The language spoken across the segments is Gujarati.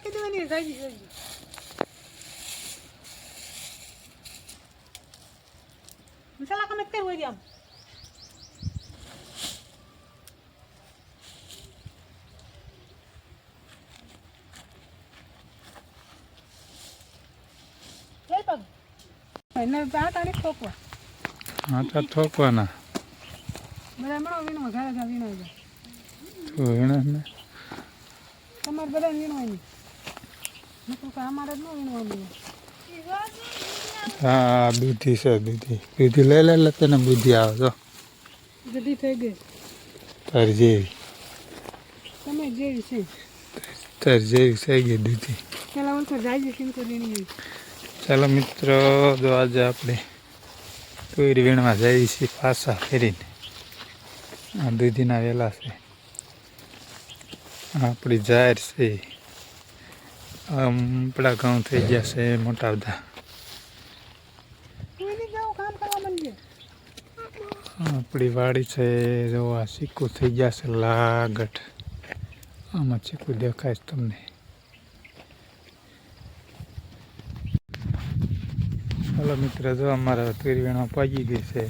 નાખી દેવાની જાજી જાજી મસાલા કમે તે હોય આમ હા, તો ઠોકવાના બધા મળો વીણવા ઘરે વીણવા જાય તો ને તમારે બધા વીણવાની નકર તો અમારે જ ન વીણવાનું હા દૂધી છે દૂધી દૂધી લઈ લે લે તને બુદ્ધિ આવે જો. ગડી થઈ ગઈ. તાર જેવી. તમે જેવી છે. તાર જેવી થઈ ગઈ દૂધી ચાલો મિત્રો જો આજે આપણે તુર વીણમાં જઈએ છીએ પાછા ફેરીને. આ દૂધીના વેલા છે. આપણી જાહેર છે. આપણા ઘઉં થઈ ગયા છે મોટા બધા આપણી વાડી છે જો આ ચીકુ થઈ ગયા છે લાગટ આમાં ચીકુ દેખાય છે તમને. ચાલો મિત્ર, જો અમારા તુર વીણવા પહોંચી ગઈ છે.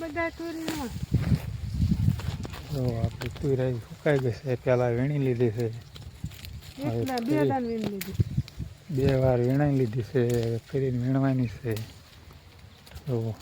બધા તું વીણવા તો આપણી તુરાઈ સુકાઈ ગઈ છે. પહેલાં વીણી લીધી છે. બે વાર વીણાઈ લીધી છે. ફરીને વીણવાની છે. તો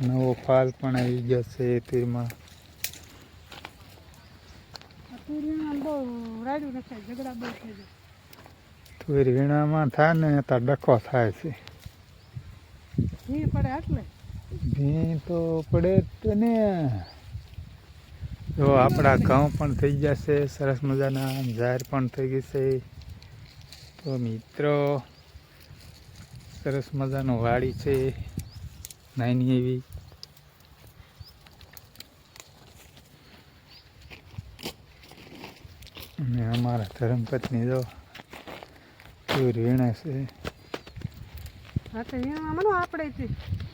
નવો ફાલ પણ આવી ગયો છે તીરમાં. તુર વીણામાં થાય ને ત્યાં ડખો થાય છે. પડે એટલે. ભી તો પડે જ તે ને? જો આપણા ઘઉં પણ થઈ ગયા છે સરસ મજાના જાહેર પણ થઈ ગઈ છે તો મિત્રો સરસ મજાનું વાડી છે નાની એવી. અને અમારા ધર્મપત્ની જો તુર વીણે છે. આપણે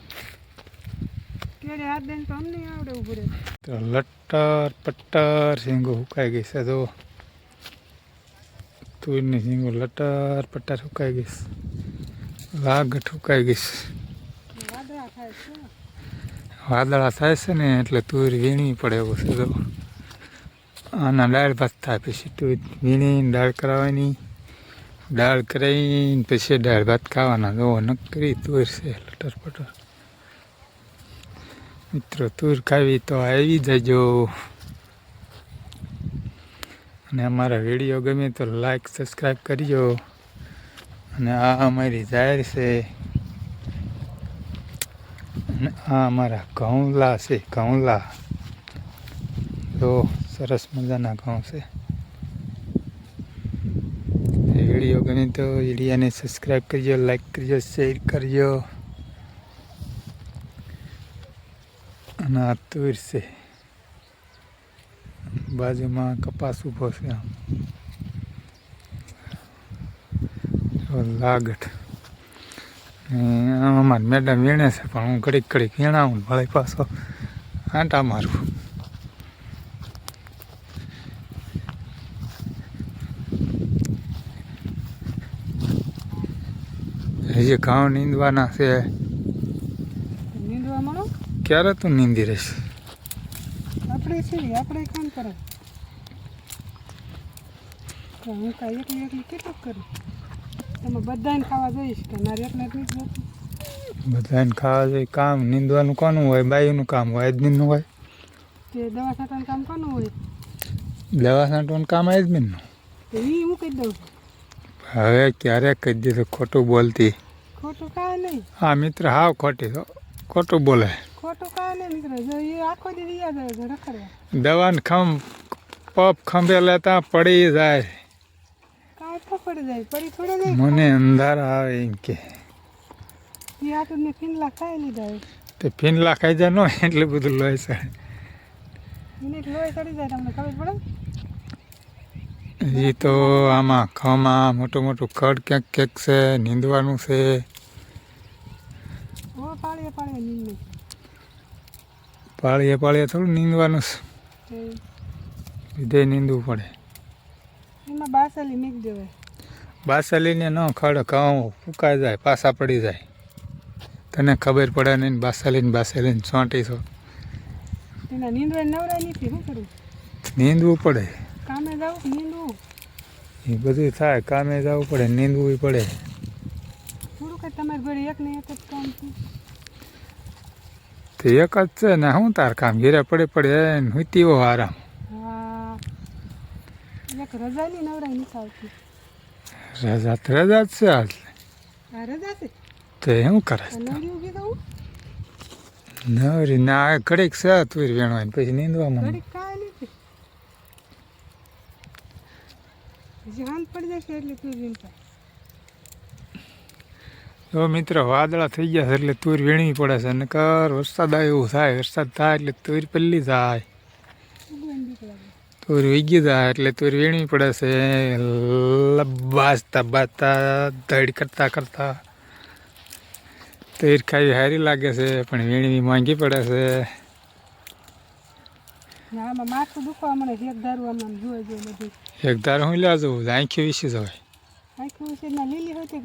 કેડે હાથ દઈને તો અમને આવડે ઉભું રહે. તો લટ્ટર પટ્ટર સિંગો સુકાઈ ગઈ છે જો તુરની સિંગો લટ્ટર પટ્ટર સુકાઈ ગઈ છે. લાગઠ સુકાઈ ગઈ છે. વાદળા થાય છે. ને એટલે તુર વીણવી પડે એવું છે જો આના દાળ ભાત થાય પછી તુર વીણીને દાળ કરાવવાની. દાળ કરાવીને પછી દાળ ભાત ખાવાના જો નકરી તુર છે લટર પટર મિત્રો, તુર ખાવી તો આવી જજો. અને અમારા વીડિયો ગમે તો લાઈક સબસ્ક્રાઈબ કરજો. અને આ અમારી જાહેર છે. અને આ અમારા ઘઉંલા છે ઘઉંલા તો સરસ મજાના ઘઉં છે. વીડિયો ગમે તો વિડીયાને સબસ્ક્રાઈબ કરજો લાઈક કરજો શેર કરજો. અને આ તુર છે. બાજુમાં કપાસ ઊભો છે. આમ જો લાગઠ આમ મેડમ વીણે છે, પણ હું ઘડીક ઘડીક વીણાવું વળી પાછો આંટા મારું. હજી ઘઉં નીંદવાના છે. ક્યારે તું નીંદી રહીશ? આપણે છે આપણે કામ કરો. હું કાંઈ એકલી એકલી કેટલું કરું? તમે બધાને ખાવા જઈશ કે મારે એકલા જ જતું? બધાને ખાવા જોઈએ કામ નીંદવાનું કોનું હોય? બાઈનું કામ હોય એડમિનનું હોય? તે દવા છાંટવાનું કામ કોનું હોય? દવા છાંટવાનું કામ એડમિનનું તો એ હું કહી દઉં? હવે ક્યારેક કહી દીધું ખોટું બોલતી. ખોટું કાંઈ નહીં. હા મિત્ર હાવ ખોટી ખોટું બોલે. એ દવાને ખમ પપ ખંભે લેતા પડી જાય. મને અંધાર આવે એમ કે. ફિનલા તે ફીનલા ખાઈ જાય નો એટલે બધું લોહી સડે હજી તો આમાં ખમાં મોટું મોટું ખડ ક્યાંક ક્યાંક છે નીંદવાનું છે. ઓ પાડીએ પાડીએ નીંદ. પાળીએ પાળીએ થોડું નીંદવાનું તે નીંદવું પડે. એમાં બાસલી મીક દેવાય. બાસલીને ન ખડ ઘઉં ફૂંકાઈ જાય પાછા પડી જાય. તને ખબર પડે નહીં બાસલીને બાસલીને ચોંટી છો. નીંદવું પડે. કામે નીંદવું? એ બધું થાય કામે જવું પડે નીંદવું પડે. થોડું કંઈ તમારી ઘરે એક ને એક જ કામ તો એક જ છે ને શું તાર કામ ઘેરે પડે પડે એને હું. હો આરામ રજા તો રજા જ છે આજ તે શું કરે નવરી ના ઘડીક છે તુર વેણવાય પછી નીંદવા હાલ પડી જશે એટલે તું જો મિત્ર વાદળા થઈ ગયા છે એટલે તુર વીણવી પડે છે નકર વરસાદ આવે એવું થાય વરસાદ થાય એટલે તુર પલ્લી લાગે તુર વીગી જાય એટલે તુર વીણવી પડે છે. બાજતા બાજતા ધડ કરતા કરતા. તુર ખાવી હારી લાગે છે પણ વીણવી માંગી પડે છે. એક ધાર હું લ્યા જવું આંખી વિશે જવાય આંખી વિશે લીલી હોય તે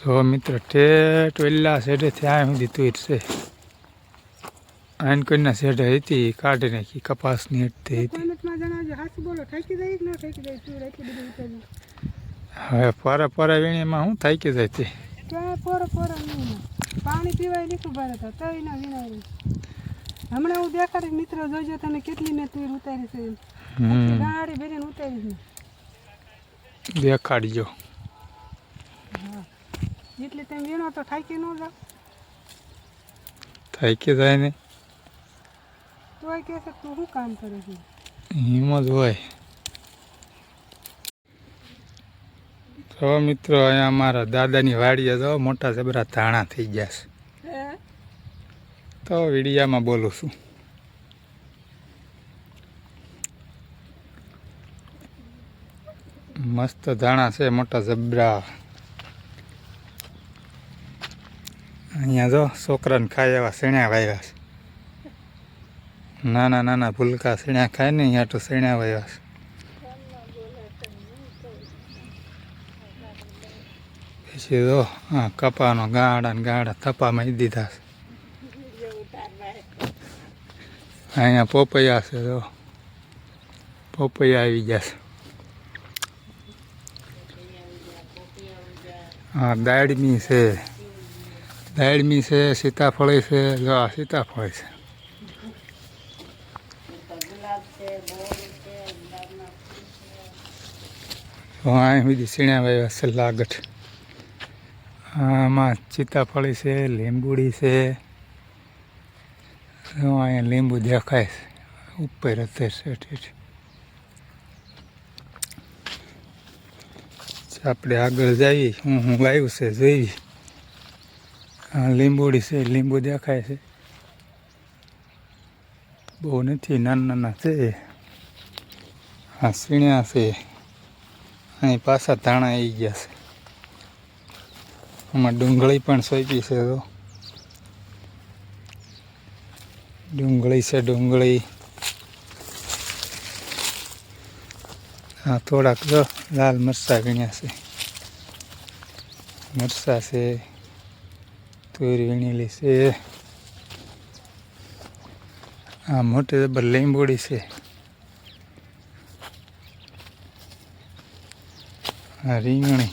જો મિત્ર ઠેઠ વેલ્લા શેઢે ત્યાં સુધી તુર છે. આઈન કોઈના શેઢે હતી કાઢી નાખી કપાસની હેઠતી હતી. ન હવે પરા પરા વીણીમાં શું થાય કે જાય તે? પાણી પીવાય લીધું ભરે તો તઈ ના વિનાય હમણાં હું દેખાડી મિત્રો જોજો તને કેટલી મેં તુર ઉતારી છે ગાડી ભરીને ઉતારી છે દેખાડજો. એટલે તેમ વીણો તો ઠાકી ન જાવ થાય કે જાય ને? તોય કહેશે તું શું કામ કરે છે? જ હોય. તો મિત્રો અહીંયા અમારા દાદાની વાડીએ તો મોટા જબરા ધાણા થઈ ગયા છે. તો વિડીયામાં બોલું છું. મસ્ત ધાણા છે મોટા જબરા અહીંયા જો છોકરાને ખાય એવા શેણ્યા વાવ્યા છે. નાના નાના ભૂલકા શેણ્યા ખાય ને અહીંયા તો શેણ્યા વાવ્યા છે. પછી જો હા કપાનો ગાડા ને ગાડા થપામાં ઈ દીધા છે. અહીંયા પોપૈયા છે જો. પોપૈયા આવી ગયા છે. હા દાડમી છે. દાળમી છે, સીતાફળી છે, જો આ સીતાફળ છે. અહીં બધી સીણ્યા વાવ્યા છે લાગઠ આમાં સીતાફળી છે, લીંબુડી છે. અહીંયા લીંબુ દેખાય છે, ઉપર અત્યારે છે આપણે આગળ જઈએ, હું હું લાવ્યું છે, જોઈ. આ લીંબુડી છે, લીંબુ દેખાય છે. બહુ નથી, નાના નાના છે આ સીણ્યા છે. અહીં પાછા ધાણા આવી ગયા છે. આમાં ડુંગળી પણ સોંપી છે તો ડુંગળી છે, ડુંગળી. હા થોડાક લાલ મરચાં વીણ્યા છે. મરચાં છે. તુર વીણેલી છે. આ મોટી જબર લીંબોડી છે. આ રીંગણી.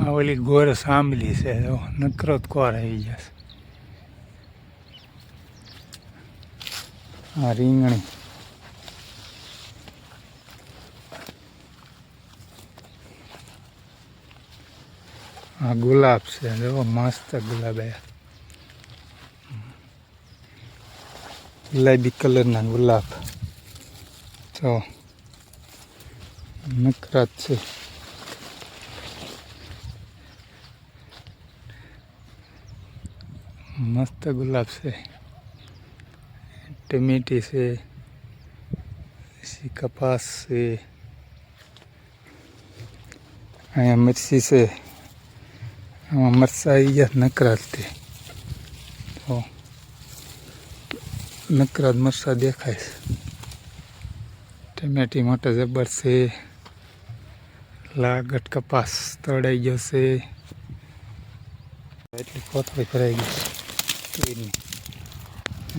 આ ઓલી ગોર સાંભળી છે. જો, નકરો જ કોર આવી જશે. આ રીંગણી. આ ગુલાબ છે. જો મસ્ત ગુલાબ આયા ગુલાબી કલરના ગુલાબ. તો નકરાત છે. મસ્ત ગુલાબ છે. ટમેટી છે. કપાસ છે. અહીંયા મિર્ચી છે. આમાં મરસા આવી ગયા નકરાત તે. હો નકરા જ મરસા દેખાય છે. ટમેટી મોટા જબર છે. લાગટ કપાસ તળાઈ ગયો છે એટલી કોથળી ભરાઈ ગઈ છે.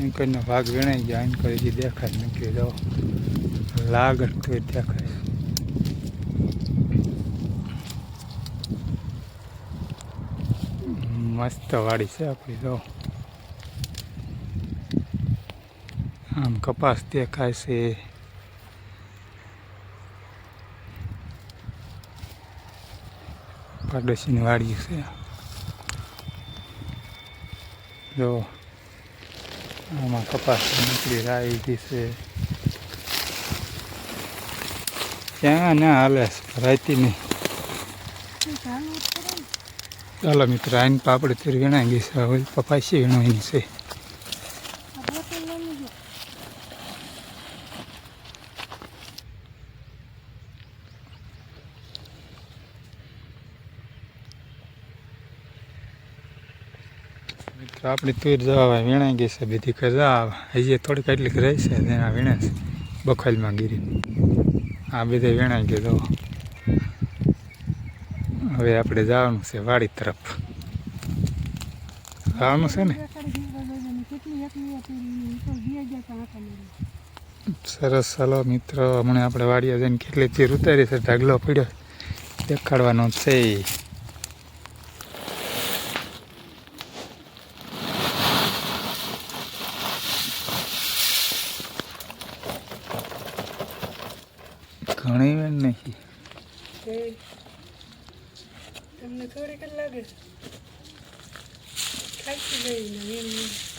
એમ કરીને ભાગ વીણાઈ ગયા, એમ કરી જે દેખાય નીકળી જાઓ લાગટ તો દેખાય છે મસ્ત વાડી છે આપણી જો. આમ કપાસ દેખાય છે. પાડોશીની વાડી છે. જો, આમાં કપાસ નીકળી રાઈ છે. ક્યાં ના હાલે રાતી નહીં એ ચાલુ જ કરે ને. ચાલો મિત્ર આઈને પાપડ તીર વીણાઈ ગઈ છે. હવે પપાસી વીણવાની છે. મિત્ર, આપણી તીર જવા વીણાઈ ગઈ છે. બીજી કજા હજી થોડીક એટલીક રહી છે, તેના વીણે છે. બખોલમાં ગીરી. આ બધે વીણાઈ ગઈ જો હવે આપણે જવાનું છે વાડી તરફ જવાનું છે ને દેખાડી દીકરા જોઈને કેટલી એકલી હતી તો બે ગયા તા આટા મારી સરસ ચાલો મિત્રો હમણાં આપણે વાડીએ જઈને કેટલી તીર ઉતારી છે ઢગલો પડ્યો દેખાડવાનો છે ઘણી વાર નહીં એ તમને થોડીક જ લાગે? ખાઈ ગઈ ને એમ.